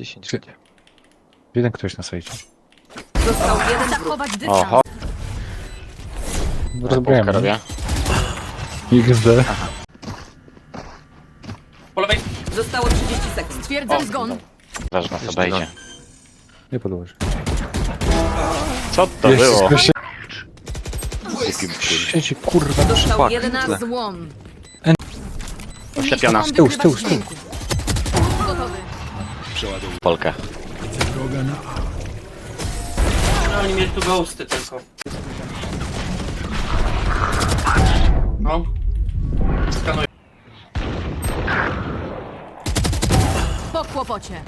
10 Czy- będzie. Jeden ktoś na sajcie. Został jeden wróg. Zachować dystans. Oho, Rozbrajamy. Polska robię. XD. Po lewej. Zostało 30 sekund. Stwierdzam zgon. Ważna co Jeszcze. Nie podłoży. Co to było? Jeszcze Sieci kurwa. Szpak. jeden Na Tle. złom. Oślepiona. Z tyłu, z tyłu, z tyłu. Polkę. No, oni mieli tu ghosty tylko. No. Skanuję. Po kłopocie.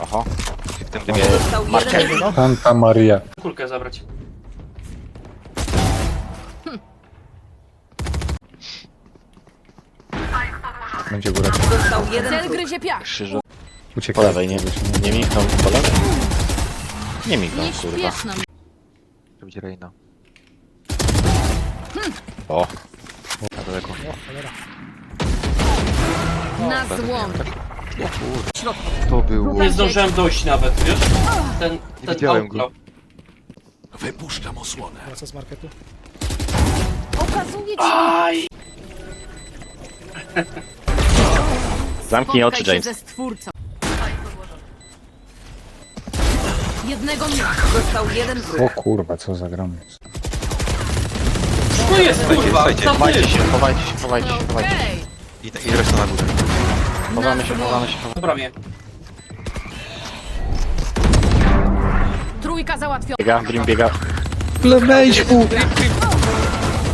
Oho. W tym dymie. Został jeden wróg. Santa Maria. Kulkę zabrać. Będzie góra. Został jeden Cel wróg. gryzie piach. Krzyżu. Po Uciekaj. lewej, nie, nie mignął po lewej? Nie mignął, Nie kurwa. To będzie Reina. O, Na daleko. Na złom. To było. Nie zdążyłem dojść nawet, wiesz? Ten, ten widziałem outlaw. Okazuje ci Aj! zamknij oczy, Spotkaj się James. ze stwórcą. Jednego mnie. Został jeden wróg. O kurwa, co za gram jest. Co jest, kurwa? słuchajcie, Chowajcie się, chowajcie się, chowajcie się, chowajcie się. Okej. I, i reszta na górę. Chowamy się, chowamy się, chowamy Dobra mnie. Trójka załatwiona. Biega, Dream biega.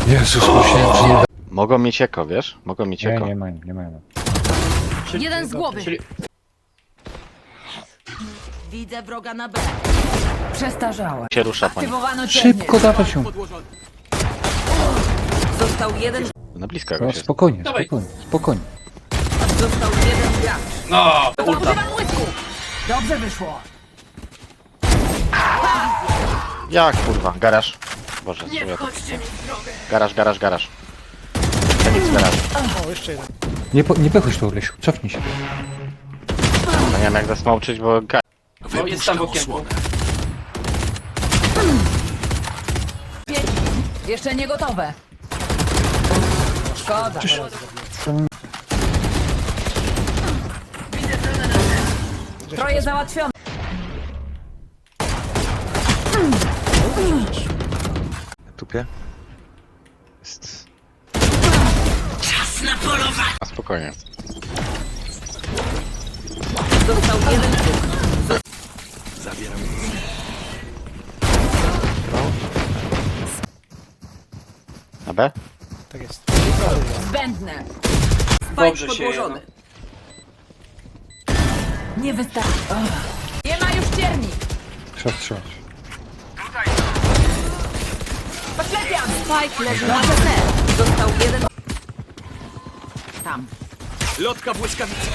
Jezus, musiałem, że nie da. Mogą mieć eko, wiesz? Mogą mieć Nie, eko. nie mają, nie mają. Czyli, Jeden z głowy. czyli Widzę wroga na B. Przestarzałe. Się rusza. Aktywowano Szybko dawać ją. Został jeden Na blisko No, jakoś jest. spokojnie, Dawaj. spokojnie, spokojnie. Został jeden gracz. No, ulta. Używam łysku. Dobrze wyszło. Jak kurwa, garaż. Boże, nie Garaż, garaż, garaż. Feniks garaż. Nie, po, nie pechuj tu, Lesiu, cofnij się. No nie wiem jak zasmołczyć, bo ga... No, jest tam w okienku. Jeszcze nie gotowe. Szkoda. Troje załatwione. Na tupie. Jest. A spokojnie. Został jeden wróg. Na B? Zbędne. Spike Dobrze się podłożony. Nie wystarczy. Nie ma już cierni. Trzeba strzelać. Podlepiam. Spike leży na CT. Został jeden Tam. Lotka błyskawicy.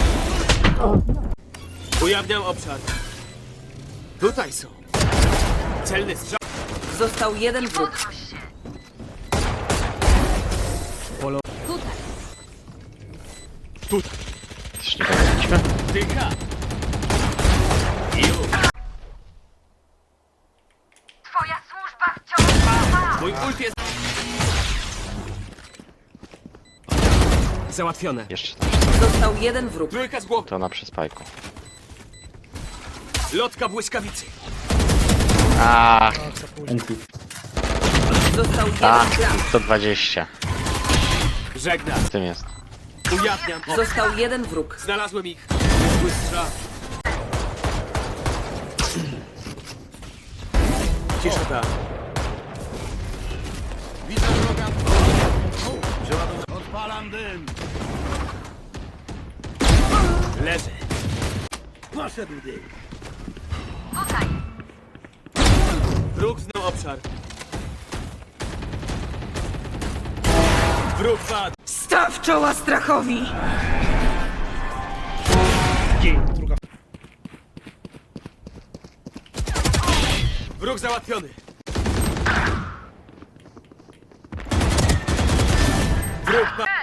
Ujawniam obszar. Tutaj są. Celny strzał. Został jeden wróg. Tutaj. Coś nie zrobiliśmy? Dycha. Załatwione. Jeszcze Został jeden wróg. Trójka z głowy. to na przyspajku. Lotka błyskawicy. A, Został jeden gracz. 120. Żegnam. W tym jest. Ujawniam. Został jeden wróg. znalazłem ich. Zły strzał. Cisza Odpalam dym. Leży. Poszedł dym. Wróg znał obszar. Wróg padł. Staw czoła strachowi! Wróg załatwiony. Wróg padł.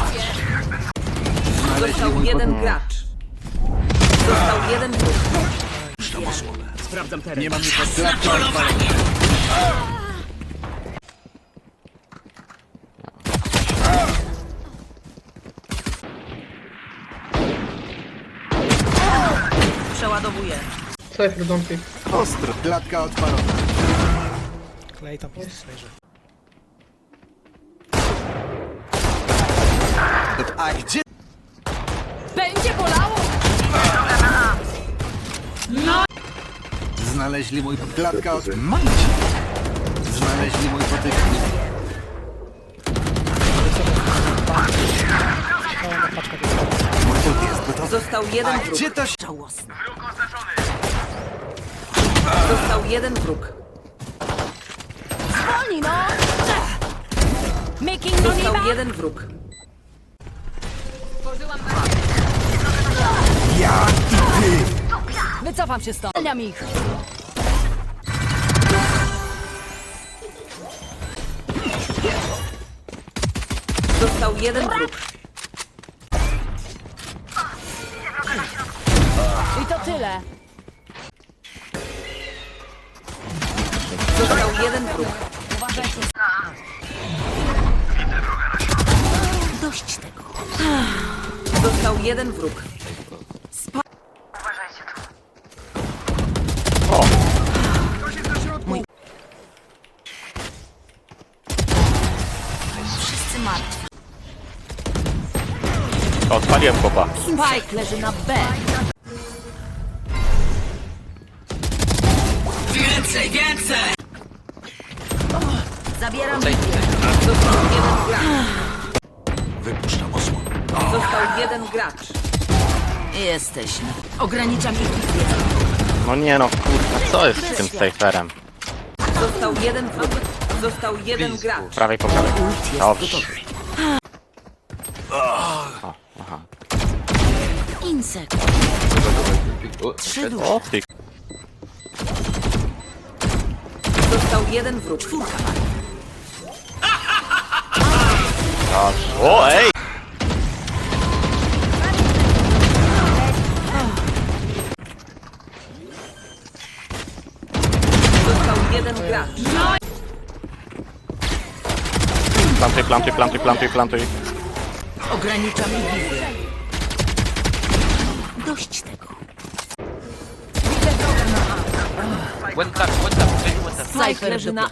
Został jeden gracz. Został jeden wróg. Sprawdzam teren. Nie mam nic klatką odpaloną. Przeładowuję. Ostro. Klatka odpalona. Klej tam po swojej A gdzie? Znaleźli mój klatka od... Mam cię. Znaleźli mój potycznik. Mój ult jest gotowy. Został jeden wróg. gdzie to się... Został jeden wróg. Wolni, no! Making no Został jeden wróg. Ja i ty! Wycofam się stąd. Zwalniam ich. Został jeden wróg. I to tyle. Został jeden wróg. Uważajcie. Dość tego. Został jeden wróg. Odpaliłem chłopa. Spike leży na B. Zabieram misję. Został jeden gracz. Wypuszczam osłonę. Został jeden gracz. Jesteśmy. Ograniczam ich wizję. No nie no, kurwa, co jest z tym cyferem? Został jeden. Został jeden gracz. Prawej po prawej. Dobrze. O, aha. Insekt. Trzy duże. O ty Został jeden wróg. Dobrze. O, ej! Został jeden gracz. Plantuj, plantuj, plantuj, plantuj, plantuj. Ograniczam ich wizję. Dość tego. Spike leży na